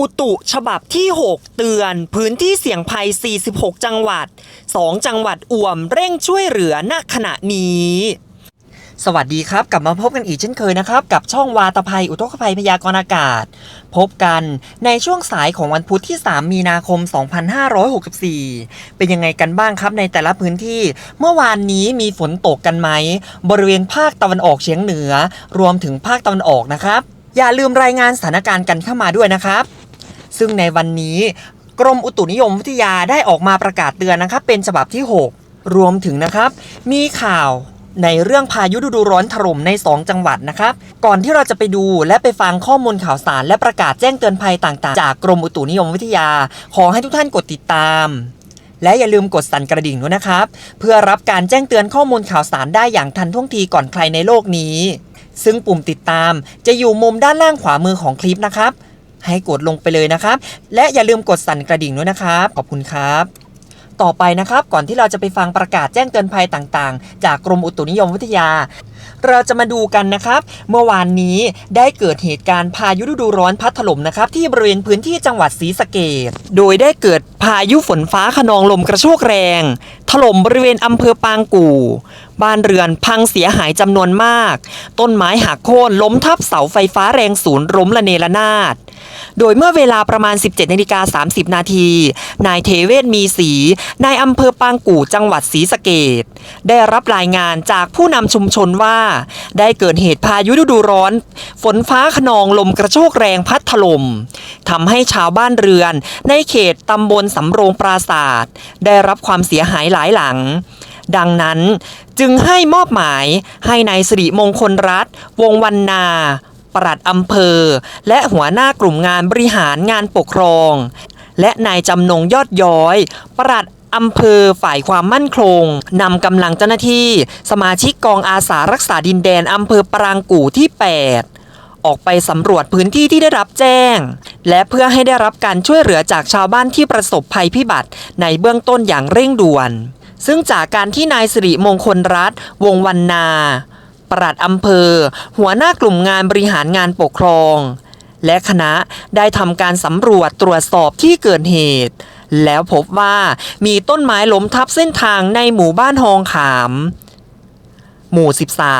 อุตุฉบับที่ 6 เตือน พื้นที่เสี่ยงภัย 46 จังหวัด 2 จังหวัดอ่วมเร่งช่วยเหลือณขณะนี้สวัสดีครับ กลับมาพบกันอีกเช่นเคยนะครับ กับช่องวาตภัย อุทกภัยพยากรณ์อากาศ พบกันในช่วงสายของวันพุธที่ 3 มีนาคม 2564 เป็นยังไงกันบ้างครับในแต่ละพื้นที่ เมื่อวานนี้มีฝนตกกันไหม บริเวณภาคตะวันออกเฉียงเหนือ รวมถึงภาคตะวันออกนะครับ อย่าลืมรายงานสถานการณ์กันเข้ามาด้วยนะครับ ซึ่งในวันนี้กรมอุตุนิยมวิทยาได้ออกมาประกาศเตือนนะครับ เป็นฉบับที่ 6 รวมถึงนะครับ มีข่าวในเรื่องพายุฤดูร้อนถล่มใน 2 จังหวัดนะครับ ก่อนที่เราจะไปดูและไปฟังข้อมูลข่าวสาร และประกาศแจ้งเตือนภัยต่างๆ จากกรมอุตุนิยมวิทยา ขอให้ทุกท่านกดติดตาม และอย่าลืมกดสั่นกระดิ่งด้วยนะครับ เพื่อรับการแจ้งเตือนข้อมูลข่าวสารได้อย่างทันท่วงทีก่อนใครในโลกนี้ ซึ่งปุ่มติดตามจะอยู่มุมด้านล่างขวามือของคลิปนะครับ ให้กดลงไปเลยนะครับ และอย่าลืมกดสั่นกระดิ่งด้วยนะครับ ขอบคุณครับต่อไปนะครับก่อนที่เราจะไปฟังประกาศแจ้งเตือนภัยต่างๆ จากกรมอุตุนิยมวิทยา เราจะมาดูกันนะครับ เมื่อวานนี้ได้เกิดเหตุการณ์พายุฤดูร้อนพัดถล่มนะครับ ที่บริเวณพื้นที่จังหวัดศรีสะเกดโดยได้เกิดพายุฝนฟ้าขนองลมกระโชกแรง ถล่มบริเวณอำเภอปางกู่ บ้านเรือนพังเสียหายจำนวนมาก ต้นไม้หักโค่นล้มทับเสาไฟฟ้าแรงสูงล้มระเนระนาด โดยเมื่อเวลาประมาณ 17นาฬิกา30 นาที นายเทเวศมีศรีนายอำเภอปางกู่จังหวัดศรีสะเกดได้รับรายงานจากผู้นำชุมชนว่า ได้เกิดเหตุพายุฤดูร้อน ฝนฟ้าขนองลมกระโชกแรงพัดถล่มทำให้ชาวบ้านเรือน ในเขตตำบลสำโรงปราศาสตร์ได้รับความเสียหายหลายหลังดังนั้นจึงให้มอบหมายให้นายสิริมงคลรัฐ วงวันนา ปลัดอำเภอ และหัวหน้ากลุ่มงานบริหารงานปกครอง และนายจำนงยอดย้อยปลัดอำเภอฝ่ายความมั่นคงนำกำลังเจ้าหน้าที่ สมาชิกกองอาสารักษาดินแดนอำเภอปรางกู่ที่ 8ออกไปสำรวจพื้นที่ที่ได้รับแจ้ง และเพื่อให้ได้รับการช่วยเหลือจากชาวบ้านที่ประสบภัยพิบัติในเบื้องต้นอย่างเร่งด่วน ซึ่งจากการที่นายสิริมงคลรัฐ วงวันนา ปลัดอำเภอ หัวหน้ากลุ่มงานบริหารงานปกครอง และคณะได้ทำการสำรวจตรวจสอบที่เกิดเหตุ แล้วพบว่ามีต้นไม้ล้มทับเส้นทางในหมู่บ้านฮองขาม หมู่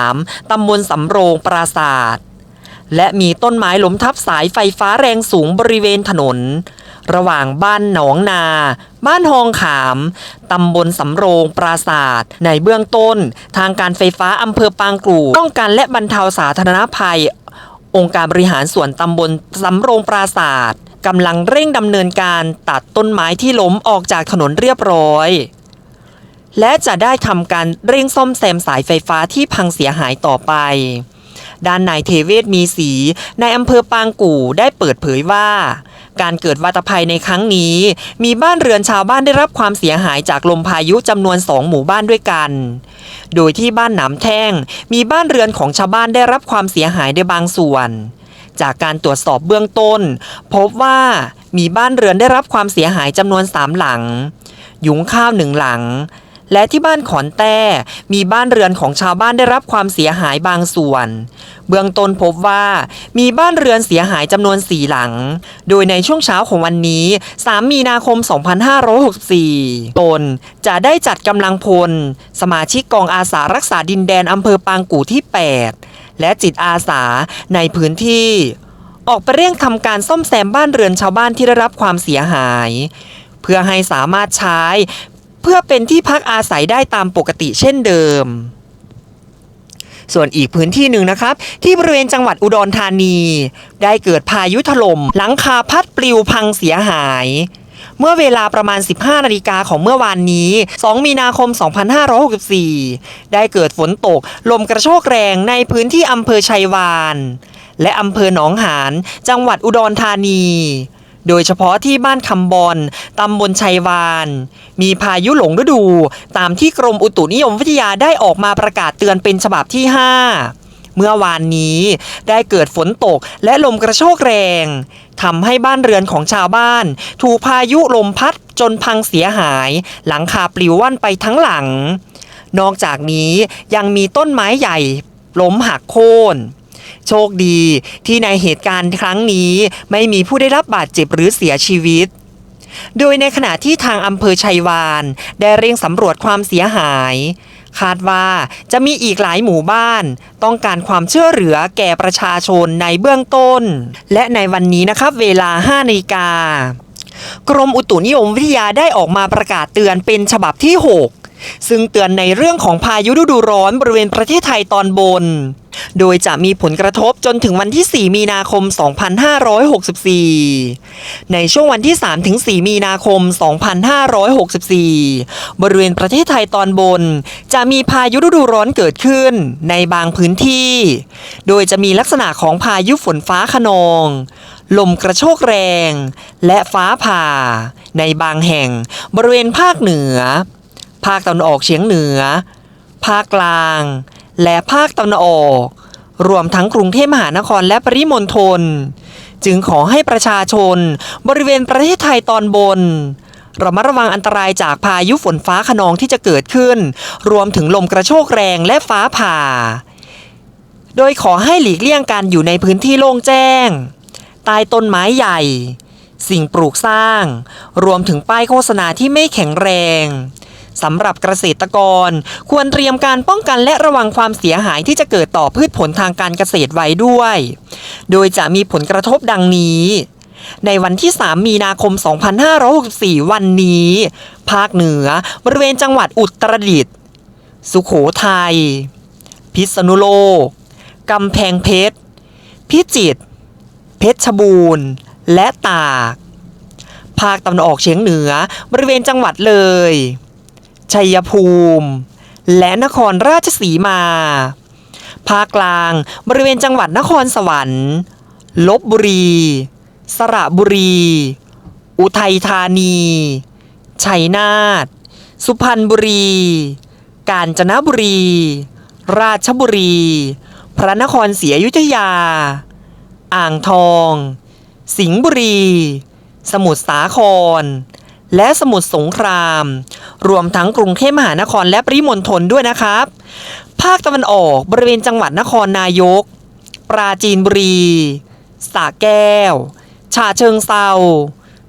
13 ตำบลสำโรงปราศาสตร์และมีต้นไม้ล้มทับสายไฟฟ้าแรงสูงบริเวณถนน ระหว่างบ้านหนองนา บ้านฮองขาม ตำบลสำโรงปราศาสตร์ในเบื้องต้น ทางการไฟฟ้าอำเภอปางกู่ป้องกันและบรรเทาสาธารณภัย องค์การบริหารส่วนตำบลสำโรงปราศาสตร์กำลังเร่งดำเนินการตัดต้นไม้ที่ล้มออกจากถนนเรียบร้อย และจะได้ทำการเร่งซ่อมแซมสายไฟฟ้าที่พังเสียหายต่อไป ด้านนายเทเวศมีสีในอำเภอปางกู่ได้เปิดเผยว่า การเกิดวาตภัยในครั้งนี้ มีบ้านเรือนชาวบ้านได้รับความเสียหายจากลมพายุจำนวนสองหมู่บ้านด้วยกัน โดยที่บ้านหนามแท่ง มีบ้านเรือนของชาวบ้านได้รับความเสียหายในบางส่วน จากการตรวจสอบเบื้องต้น พบว่ามีบ้านเรือนได้รับความเสียหายจำนวนสามหลัง ยุงข้าวหนึ่งหลัง และที่บ้านขอนแต้ มีบ้านเรือนของชาวบ้านได้รับความเสียหายบางส่วน เบื้องต้นพบว่ามีบ้านเรือนเสียหายจำนวนสี่หลัง โดยในช่วงเช้าของวันนี้ 3 มีนาคม 2564 ตนจะได้จัดกำลังพล สมาชิกกองอาสารักษาดินแดนอำเภอปางกู่ที่ 8 และจิตอาสาในพื้นที่ออกไปเร่งทำการซ่อมแซมบ้านเรือนชาวบ้านที่ได้รับความเสียหาย เพื่อให้สามารถใช้ เพื่อเป็นที่พักอาศัยได้ตามปกติเช่นเดิม ส่วนอีกพื้นที่หนึ่งนะครับ ที่บริเวณจังหวัดอุดรธานี ได้เกิดพายุถล่มหลังคาพัดปลิวพังเสียหายเมื่อเวลาประมาณ 15 นาฬิกาของเมื่อวานนี้ 2 มีนาคม 2564 ได้เกิดฝนตก ลมกระโชกแรงในพื้นที่อำเภอชัยวาน และอำเภอหนองหาน จังหวัดอุดรธานี โดยเฉพาะที่บ้านคำบอนตำบลชัยวาน มีพายุหลงฤดู ตามที่กรมอุตุนิยมวิทยาได้ออกมาประกาศเตือนเป็นฉบับที่ 5 เมื่อวานนี้ได้เกิดฝนตกและลมกระโชกแรงทำให้บ้านเรือนของชาวบ้าน ถูกพายุลมพัดจนพังเสียหาย หลังคาปลิวว่อนไปทั้งหลัง นอกจากนี้ยังมีต้นไม้ใหญ่ล้มหักโค่น โชคดีที่ในเหตุการณ์ครั้งนี้ไม่มีผู้ได้รับบาดเจ็บหรือเสียชีวิต โดยในขณะที่ทางอำเภอชัยวาน ได้เร่งสำรวจความเสียหาย คาดว่าจะมีอีกหลายหมู่บ้าน ต้องการความช่วยเหลือแก่ประชาชนในเบื้องต้น และในวันนี้นะครับเวลา5นาฬิกากรมอุตุนิยมวิทยาได้ออกมาประกาศเตือนเป็นฉบับที่ 6 ซึ่งเตือนในเรื่องของพายุฤดูร้อนบริเวณประเทศไทยตอนบน โดยจะมีผลกระทบจนถึงวันที่ 4 มีนาคม 2564 ในช่วงวันที่ 3 ถึง 4 มีนาคม 2564 บริเวณประเทศไทยตอนบน จะมีพายุฤดูร้อนเกิดขึ้นในบางพื้นที่ โดยจะมีลักษณะของพายุฝนฟ้าขนอง ลมกระโชกแรง และฟ้าผ่า ในบางแห่งบริเวณภาคเหนือ ภาคตะวันออกเฉียงเหนือ ภาคกลาง และภาคตะวันออก รวมทั้งกรุงเทพมหานครและปริมณฑล จึงขอให้ประชาชนบริเวณประเทศไทยตอนบนระมัดระวังอันตรายจากพายุฝนฟ้าขนองที่จะเกิดขึ้น รวมถึงลมกระโชกแรงและฟ้าผ่า โดยขอให้หลีกเลี่ยงการอยู่ในพื้นที่โล่งแจ้ง ใต้ต้นไม้ใหญ่ สิ่งปลูกสร้าง รวมถึงป้ายโฆษณาที่ไม่แข็งแรง สำหรับเกษตรกร ควรเตรียมการป้องกันและระวังความเสียหายที่จะเกิดต่อพืชผลทางการเกษตรไว้ด้วย โดยจะมีผลกระทบดังนี้ในวันที่ 3 มีนาคม 2564 วันนี้ ภาคเหนือบริเวณจังหวัดอุตรดิตถ์สุขโขทัย พิษณุโลก กำแพงเพชร พิจิตร เพชรบูรณ์ และตาก ภาคตะวันออกเฉียงเหนือบริเวณจังหวัดเลย ชัยภูมิ และนครราชสีมา ภาคกลางบริเวณจังหวัดนครสวรรค์ลบบุรี สระบุรี อุทัยธานี ชัยนาท สุพรรณบุรี กาญจนบุรี ราชบุรี พระนครศรีอยุธยา อ่างทอง สิงห์บุรี สมุทรสาคร และสมุทรสงคราม รวมทั้งกรุงเทพมหานครและปริมณฑลด้วยนะครับ ภาคตะวันออกบริเวณจังหวัดนครนายก ปราจีนบุรี สระแก้ว ฉะเชิงเซา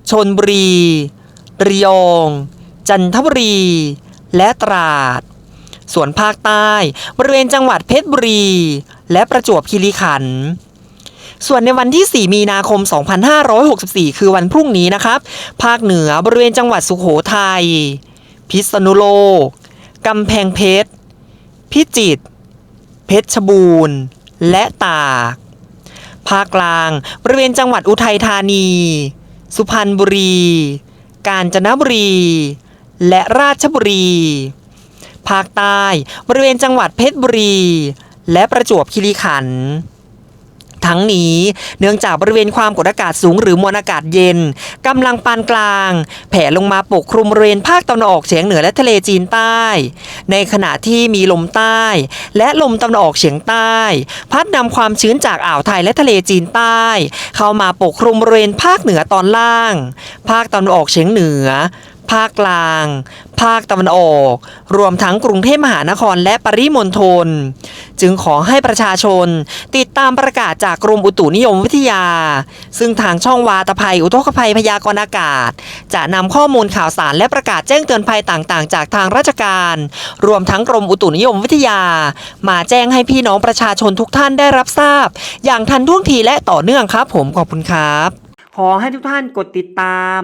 ชนบุรีระยอง จันทบุรี และตราด ส่วนภาคใต้ บริเวณจังหวัดเพชรบุรี และประจวบคีรีขันธ์ส่วนในวันที่ 4 มีนาคม 2564 คือวันพรุ่งนี้นะครับ ภาคเหนือบริเวณจังหวัดสุขโขทัย พิษณุโลก กำแพงเพชร พิจิตร เพชรบูรณ์ และตาก ภาคกลางบริเวณจังหวัดอุทัยธานี สุพรรณบุรี กาญจนบุรี และราชบุรี ภาคใต้บริเวณจังหวัดเพชรบุรี และประจวบคีรีขันธ์ ทั้งนี้ เนื่องจากบริเวณความกดอากาศสูงหรือมวลอากาศเย็นกำลังปานกลาง แผ่ลงมาปกคลุมบริเวณภาคตะวันออกเฉียงเหนือและทะเลจีนใต้ ในขณะที่มีลมใต้ และลมตะวันออกเฉียงใต้ พัดนำความชื้นจากอ่าวไทยและทะเลจีนใต้ เข้ามาปกคลุมบริเวณภาคเหนือตอนล่าง ภาคตะวันออกเฉียงเหนือ ภาคกลาง ภาคตะวันออก รวมทั้งกรุงเทพมหานครและปริมณฑล จึงขอให้ประชาชนติดตามประกาศจากกรมอุตุนิยมวิทยา ซึ่งทางช่องวาตภัย อุทกภัยพยากรณ์อากาศ จะนำข้อมูลข่าวสารและประกาศแจ้งเตือนภัยต่างๆ จากทางราชการ รวมทั้งกรมอุตุนิยมวิทยา มาแจ้งให้พี่น้องประชาชนทุกท่านได้รับทราบ อย่างทันท่วงทีและต่อเนื่องครับ ผมขอบคุณครับ ขอให้ทุกท่านกดติดตาม